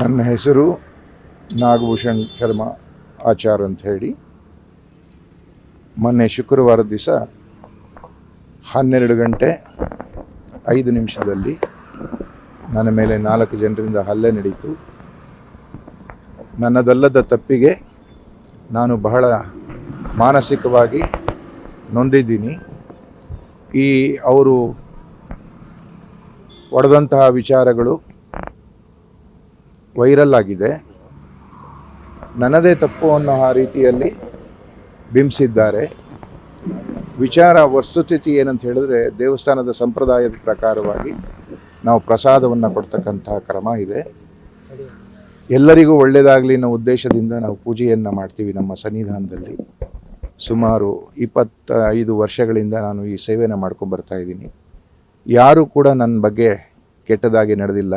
ನನ್ನ ಹೆಸರು ನಾಗಭೂಷಣ್ ಶರ್ಮಾ ಆಚಾರ್ ಅಂತ ಹೇಳಿ. ಮೊನ್ನೆ ಶುಕ್ರವಾರ ದಿವಸ ಹನ್ನೆರಡು ಗಂಟೆ ಐದು ನಿಮಿಷದಲ್ಲಿ ನನ್ನ ಮೇಲೆ ನಾಲ್ಕು ಜನರಿಂದ ಹಲ್ಲೆ ನಡೀತು. ನನ್ನದಲ್ಲದ ತಪ್ಪಿಗೆ ನಾನು ಬಹಳ ಮಾನಸಿಕವಾಗಿ ನೊಂದಿದ್ದೀನಿ. ಈ ಅವರು ಒಡೆದಂತಹ ವಿಚಾರಗಳು ವೈರಲ್ ಆಗಿದೆ. ನನ್ನದೇ ತಪ್ಪು ಅನ್ನೋ ಆ ರೀತಿಯಲ್ಲಿ ಬಿಂಬಿಸಿದ್ದಾರೆ. ವಿಚಾರ, ವಸ್ತುಸ್ಥಿತಿ ಏನಂತ ಹೇಳಿದ್ರೆ ದೇವಸ್ಥಾನದ ಸಂಪ್ರದಾಯದ ಪ್ರಕಾರವಾಗಿ ನಾವು ಪ್ರಸಾದವನ್ನು ಕೊಡ್ತಕ್ಕಂತಹ ಕ್ರಮ ಇದೆ. ಎಲ್ಲರಿಗೂ ಒಳ್ಳೆಯದಾಗಲಿ ಅನ್ನೋ ಉದ್ದೇಶದಿಂದ ನಾವು ಪೂಜೆಯನ್ನು ಮಾಡ್ತೀವಿ ನಮ್ಮ ಸನ್ನಿಧಾನದಲ್ಲಿ. ಸುಮಾರು ಇಪ್ಪತ್ತೈದು ವರ್ಷಗಳಿಂದ ನಾನು ಈ ಸೇವೆಯನ್ನು ಮಾಡ್ಕೊಂಡು ಬರ್ತಾ ಇದ್ದೀನಿ. ಯಾರೂ ಕೂಡ ನನ್ನ ಬಗ್ಗೆ ಕೆಟ್ಟದಾಗಿ ನಡೆದಿಲ್ಲ.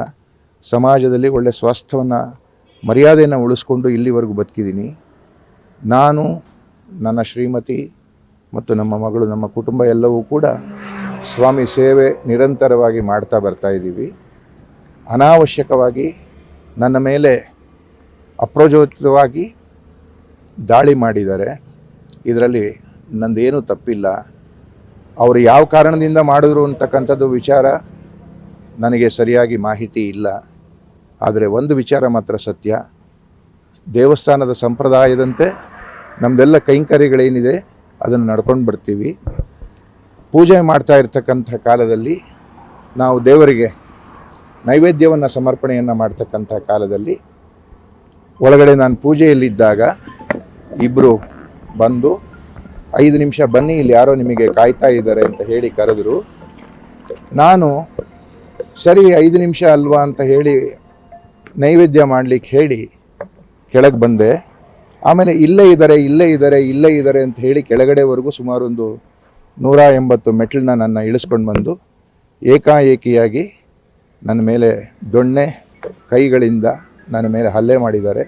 ಸಮಾಜದಲ್ಲಿ ಒಳ್ಳೆಯ ಸ್ವಾಸ್ಥ್ಯವನ್ನು, ಮರ್ಯಾದೆಯನ್ನು ಉಳಿಸ್ಕೊಂಡು ಇಲ್ಲಿವರೆಗೂ ಬದುಕಿದ್ದೀನಿ. ನಾನು, ನನ್ನ ಶ್ರೀಮತಿ ಮತ್ತು ನಮ್ಮ ಮಗಳು, ನಮ್ಮ ಕುಟುಂಬ ಎಲ್ಲವೂ ಕೂಡ ಸ್ವಾಮಿ ಸೇವೆ ನಿರಂತರವಾಗಿ ಮಾಡ್ತಾ ಬರ್ತಾ ಇದ್ದೀವಿ. ಅನಾವಶ್ಯಕವಾಗಿ ನನ್ನ ಮೇಲೆ ಅಪ್ರಚೋದಿತವಾಗಿ ದಾಳಿ ಮಾಡಿದ್ದಾರೆ. ಇದರಲ್ಲಿ ನಂದೇನೂ ತಪ್ಪಿಲ್ಲ. ಅವರು ಯಾವ ಕಾರಣದಿಂದ ಮಾಡಿದ್ರು ಅಂತಕ್ಕಂಥದ್ದು ವಿಚಾರ ನನಗೆ ಸರಿಯಾಗಿ ಮಾಹಿತಿ ಇಲ್ಲ. ಆದರೆ ಒಂದು ವಿಚಾರ ಮಾತ್ರ ಸತ್ಯ. ದೇವಸ್ಥಾನದ ಸಂಪ್ರದಾಯದಂತೆ ನಮ್ಮದೆಲ್ಲ ಕೈಂಕರ್ಯಗಳೇನಿದೆ, ಅದನ್ನು ನಡ್ಕೊಂಡು ಬರ್ತೀವಿ. ಪೂಜೆ ಮಾಡ್ತಾ ಇರ್ತಕ್ಕಂಥ ಕಾಲದಲ್ಲಿ ನಾವು ದೇವರಿಗೆ ನೈವೇದ್ಯವನ್ನು ಸಮರ್ಪಣೆಯನ್ನು ಮಾಡ್ತಕ್ಕಂಥ ಕಾಲದಲ್ಲಿ ಒಳಗಡೆ ನಾನು ಪೂಜೆಯಲ್ಲಿದ್ದಾಗ ಇಬ್ಬರು ಬಂದು, ಐದು ನಿಮಿಷ ಬನ್ನಿ, ಇಲ್ಲಿ ಯಾರೋ ನಿಮಗೆ ಕಾಯ್ತಾ ಇದ್ದಾರೆ ಅಂತ ಹೇಳಿ ಕರೆದ್ರು. ನಾನು, ಸರಿ, ಐದು ನಿಮಿಷ ಅಲ್ವಾ ಅಂತ ಹೇಳಿ ನೈವೇದ್ಯ ಮಾಡಲಿಕ್ಕೆ ಹೇಳಿ ಕೆಳಗೆ ಬಂದೆ. ಆಮೇಲೆ ಇಲ್ಲೇ ಇದ್ದಾರೆ ಇಲ್ಲೇ ಇದ್ದಾರೆ ಇಲ್ಲೇ ಇದ್ದಾರೆ ಅಂತ ಹೇಳಿ ಕೆಳಗಡೆವರೆಗೂ ಸುಮಾರು ಒಂದು ನೂರ ಎಂಬತ್ತು ಮೆಟ್ಲನ್ನ ನನ್ನ ಇಳಿಸ್ಕೊಂಡು ಬಂದು ಏಕಾಏಕಿಯಾಗಿ ನನ್ನ ಮೇಲೆ ದೊಣ್ಣೆ ಕೈಗಳಿಂದ ನನ್ನ ಮೇಲೆ ಹಲ್ಲೆ ಮಾಡಿದ್ದಾರೆ.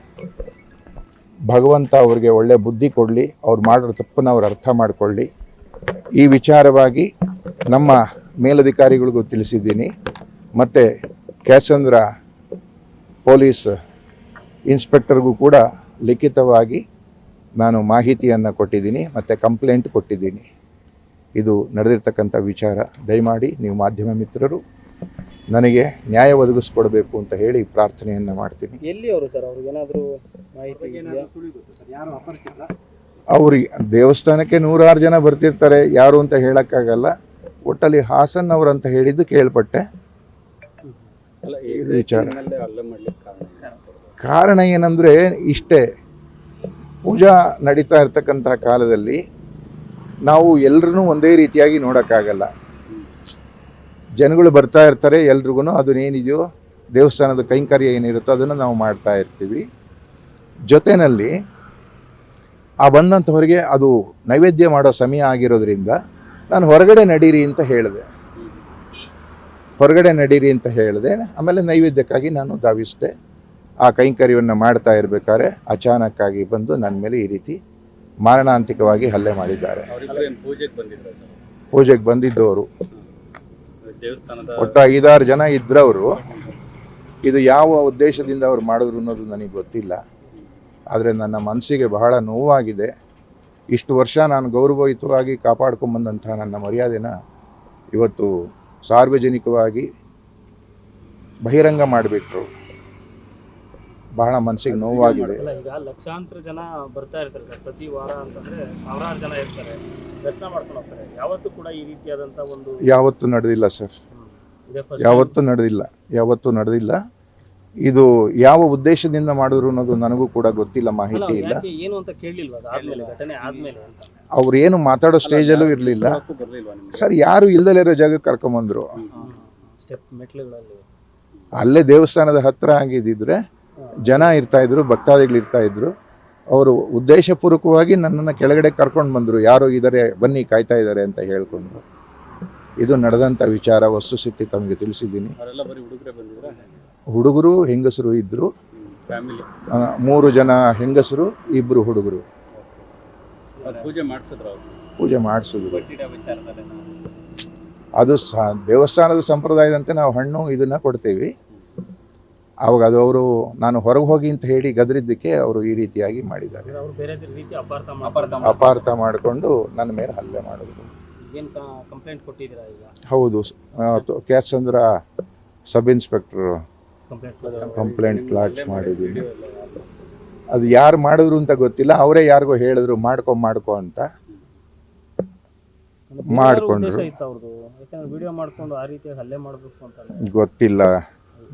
ಭಗವಂತ ಅವ್ರಿಗೆ ಒಳ್ಳೆ ಬುದ್ಧಿ ಕೊಡಲಿ, ಅವ್ರು ಮಾಡಿರೋ ತಪ್ಪನ್ನು ಅವ್ರು ಅರ್ಥ ಮಾಡಿಕೊಳ್ಳಿ. ಈ ವಿಚಾರವಾಗಿ ನಮ್ಮ ಮೇಲಧಿಕಾರಿಗಳಿಗೂ ತಿಳಿಸಿದ್ದೀನಿ. ಮತ್ತು ಕ್ಯಾಸಂದ್ರ ಪೊಲೀಸ್ ಇನ್ಸ್ಪೆಕ್ಟರ್ಗೂ ಕೂಡ ಲಿಖಿತವಾಗಿ ನಾನು ಮಾಹಿತಿಯನ್ನು ಕೊಟ್ಟಿದ್ದೀನಿ ಮತ್ತು ಕಂಪ್ಲೇಂಟ್ ಕೊಟ್ಟಿದ್ದೀನಿ. ಇದು ನಡೆದಿರ್ತಕ್ಕಂಥ ವಿಚಾರ. ದಯಮಾಡಿ ನೀವು ಮಾಧ್ಯಮ ಮಿತ್ರರು ನನಗೆ ನ್ಯಾಯ ಒದಗಿಸ್ಕೊಡ್ಬೇಕು ಅಂತ ಹೇಳಿ ಪ್ರಾರ್ಥನೆಯನ್ನು ಮಾಡ್ತೀನಿ. ಎಲ್ಲಿ ಅವರು ಸರ್? ಅವ್ರಿಗೆ ಏನಾದರೂ ಮಾಹಿತಿ ಇದೆಯಾ? ಅವ್ರಿಗೆ ದೇವಸ್ಥಾನಕ್ಕೆ ನೂರಾರು ಜನ ಬರ್ತಿರ್ತಾರೆ ಯಾರು ಅಂತ ಹೇಳೋಕ್ಕಾಗಲ್ಲ. ಒಟ್ಟಲ್ಲಿ ಹಾಸನ್ ಅವ್ರು ಅಂತ ಹೇಳಿದ್ದು ಕೇಳ್ಪಟ್ಟೆ. ವಿಚಾರ. ಕಾರಣ ಏನಂದರೆ ಇಷ್ಟೇ ಪೂಜಾ ನಡೀತಾ ಇರ್ತಕ್ಕಂಥ ಕಾಲದಲ್ಲಿ ನಾವು ಎಲ್ಲರನ್ನೂ ಒಂದೇ ರೀತಿಯಾಗಿ ನೋಡೋಕ್ಕಾಗಲ್ಲ. ಜನಗಳು ಬರ್ತಾ ಇರ್ತಾರೆ ಎಲ್ರಿಗೂ ಅದನ್ನೇನಿದೆಯೋ ದೇವಸ್ಥಾನದ ಕೈಂಕರ್ಯ ಏನಿರುತ್ತೋ ಅದನ್ನು ನಾವು ಮಾಡ್ತಾ ಇರ್ತೀವಿ. ಜೊತೆಯಲ್ಲಿ ಆ ಬಂದಂಥವರಿಗೆ ಅದು ನೈವೇದ್ಯ ಮಾಡೋ ಸಮಯ ಆಗಿರೋದ್ರಿಂದ ನಾನು ಹೊರಗಡೆ ನಡೀರಿ ಅಂತ ಹೇಳಿದೆ. ಹೊರಗಡೆ ನಡೀರಿ ಅಂತ ಹೇಳಿದೆ. ಆಮೇಲೆ ನೈವೇದ್ಯಕ್ಕಾಗಿ ನಾನು ಧಾವಿಸಿದೆ. ಆ ಕೈಂಕರ್ಯವನ್ನು ಮಾಡ್ತಾ ಇರಬೇಕಾದ್ರೆ ಅಚಾನಕ್ಕಾಗಿ ಬಂದು ನನ್ನ ಮೇಲೆ ಈ ರೀತಿ ಮಾರಣಾಂತಿಕವಾಗಿ ಹಲ್ಲೆ ಮಾಡಿದ್ದಾರೆ. ಪೂಜೆಗೆ ಬಂದಿದ್ದವರು. ಒಟ್ಟು ಐದಾರು ಜನ ಇದ್ರವರು. ಇದು ಯಾವ ಉದ್ದೇಶದಿಂದ ಅವ್ರು ಮಾಡಿದ್ರು ಅನ್ನೋದು ನನಗೆ ಗೊತ್ತಿಲ್ಲ. ಆದರೆ ನನ್ನ ಮನಸ್ಸಿಗೆ ಬಹಳ ನೋವಾಗಿದೆ. ಇಷ್ಟು ವರ್ಷ ನಾನು ಗೌರವಯುತವಾಗಿ ಕಾಪಾಡ್ಕೊಂಬಂದಂಥ ನನ್ನ ಮರ್ಯಾದೆನ ಇವತ್ತು ಸಾರ್ವಜನಿಕವಾಗಿ ಬಹಿರಂಗ ಮಾಡಿಬಿಟ್ರು. ಬಹಳ ಮನಸ್ಸಿಗೆ ನೋವಾಗಿದೆ. ಈಗ ಲಕ್ಷಾಂತರ ಜನ ಬರ್ತಾ ಇರ್ತಾರೆ ಸರ್ ಪ್ರತಿ ವಾರ ಅಂತಂದ್ರೆ ಸಾವಿರಾರು ಜನ ಇರ್ತಾರೆ. ದರ್ಶನ ಮಾಡ್ಕೊಂಡು ಹೋಗ್ತಾರೆ. ಯಾವತ್ತೂ ಕೂಡ ಈ ರೀತಿಯಾದಂತ ಒಂದು ಯಾವತ್ತೂ ನಡೆದಿಲ್ಲ ಸರ್. ಯಾವತ್ತೂ ನಡೆದಿಲ್ಲ. ಯಾವತ್ತೂ ನಡೆದಿಲ್ಲ. ಇದು ಯಾವ ಉದ್ದೇಶದಿಂದ ಮಾಡಿದ್ರು ಅನ್ನೋದು ನನಗೂ ಕೂಡ ಗೊತ್ತಿಲ್ಲ ಮಾಹಿತಿ ಇಲ್ಲ. ಏನು ಅಂತ ಅವ್ರು ಏನು ಮಾತಾಡೋ ಸ್ಟೇಜಲ್ಲೂ ಇರಲಿಲ್ಲ. ಯಾವತ್ತೂ ಸರ್ ಯಾರು ಇಲ್ದಲೇ ಇರೋ ಜಾಗಕ್ಕೆ ಕರ್ಕೊಂಬಂದ್ರು ಅಲ್ಲೇ ದೇವಸ್ಥಾನದ ಹತ್ರ ಆಗಿದ್ದಿದ್ರೆ ಜನ ಇರ್ತಾ ಇದ್ರು ಭಕ್ತಾದಿಗಳು ಇರ್ತಾ ಇದ್ರು. ಅವರು ಉದ್ದೇಶಪೂರ್ವಕವಾಗಿ ನನ್ನನ್ನು ಕೆಳಗಡೆ ಕರ್ಕೊಂಡು ಬಂದರು. ಯಾರು ಇದಾರೆ ಬನ್ನಿ ಕಾಯ್ತಾ ಇದ್ದಾರೆ ಅಂತ ಹೇಳ್ಕೊಂಡು. ಇದು ನಡೆದಂಥ ವಿಚಾರ ವಸ್ತುಸ್ಥಿತಿ ತಮಗೆ ತಿಳಿಸಿದ್ದೀನಿ. ಹುಡುಗರೇ ಹೆಂಗಸರು ಇದ್ದರು ಫ್ಯಾಮಿಲಿ ಮೂರು ಜನ ಹೆಂಗಸರು ಇಬ್ಬರು ಹುಡುಗರು. ಪೂಜೆ ಮಾಡಿಸಿದ್ರ ಅವ್ರು. ಪೂಜೆ ಮಾಡಿಸಿದ್ರು. ಬಡ್ಡಿಡ ವಿಚಾರದಲ್ಲಿ ಅದು ಸ ದೇವಸ್ಥಾನದ ಸಂಪ್ರದಾಯದಂತೆ ನಾವು ಹಣ್ಣು ಇದನ್ನು ಕೊಡ್ತೀವಿ. ಅವಾಗ ಅದು ಅವರು ನಾನು ಹೊರಗೆ ಹೋಗಿ ಅಂತ ಹೇಳಿ ಗದರಿದ್ದಕ್ಕೆ ಅವರು ಈ ರೀತಿಯಾಗಿ ಮಾಡಿದ್ದಾರೆ. ಅಪಾರ್ಥ ಮಾಡ್ಕೊಂಡು ಮಾಡಿಕೊಂಡು ನನ್ನ ಮೇಲೆ ಹಲ್ಲೆ ಮಾಡಿದ್ರು. ಹೌದು. Kyasandra sub inspector. Complaint lodge ಮಾಡಿದ್ದೀನಿ ಅದು. ಯಾರು ಮಾಡಿದ್ರು ಅಂತ ಗೊತ್ತಿಲ್ಲ ಅವರೇ ಯಾರಿಗೋ ಹೇಳಿದ್ರು ಮಾಡ್ಕೊ ಮಾಡ್ಕೊ ಅಂತ ಮಾಡಿಕೊಂಡ್ರು. ಉದ್ದೇಶ ಇತ್ತು ಅವ್ರದ್ದು? ವಿಡಿಯೋ ಮಾಡ್ಕೊಂಡು ಆ ರೀತಿ ಹಲ್ಲೆ ಮಾಡಬೇಕು ಅಂತ ಗೊತ್ತಿಲ್ಲ.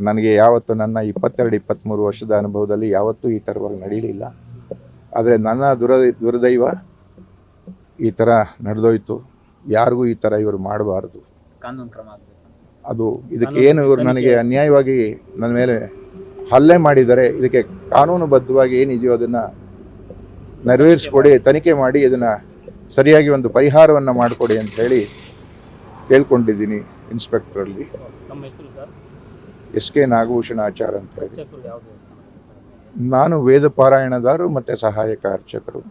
ನನಗೆ ಯಾವತ್ತು ನನ್ನ ಇಪ್ಪತ್ತೆರಡು ಇಪ್ಪತ್ತ್ಮೂರು ವರ್ಷದ ಅನುಭವದಲ್ಲಿ ಯಾವತ್ತೂ ಈ ಥರವಾಗಿ ನಡೀಲಿಲ್ಲ. ಆದರೆ ನನ್ನ ದುರ ದುರ್ದೈವ ಈ ಥರ ನಡೆದೋಯ್ತು. ಯಾರಿಗೂ ಈ ಥರ ಇವರು ಮಾಡಬಾರ್ದು. ಕಾನೂನು ಕ್ರಮ ಆಗಬೇಕು. ಅದು ಇದಕ್ಕೆ ಏನು ಇವರು ನನಗೆ ಅನ್ಯಾಯವಾಗಿ ನನ್ನ ಮೇಲೆ ಹಲ್ಲೆ ಮಾಡಿದ್ದಾರೆ ಇದಕ್ಕೆ ಕಾನೂನುಬದ್ಧವಾಗಿ ಏನಿದೆಯೋ ಅದನ್ನು ನೆರವೇರಿಸ್ಕೊಡಿ ತನಿಖೆ ಮಾಡಿ ಇದನ್ನು ಸರಿಯಾಗಿ ಒಂದು ಪರಿಹಾರವನ್ನು ಮಾಡಿಕೊಡಿ ಅಂತ ಹೇಳಿ ಕೇಳ್ಕೊಂಡಿದ್ದೀನಿ ಇನ್ಸ್ಪೆಕ್ಟ್ರಲ್ಲಿ. ಎಸ್ ಕೆ ನಾಗಭೂಷಣ ಆಚಾರ ಅಂತ ಹೇಳಿ. ನಾನು ವೇದ ಪಾರಾಯಣದಾರು ಮತ್ತು ಸಹಾಯಕ ಅರ್ಚಕರು.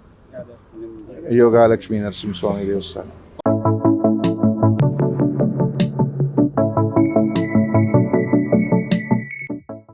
ಯೋಗಾಲಕ್ಷ್ಮೀ ನರಸಿಂಹಸ್ವಾಮಿ ದೇವಸ್ಥಾನ.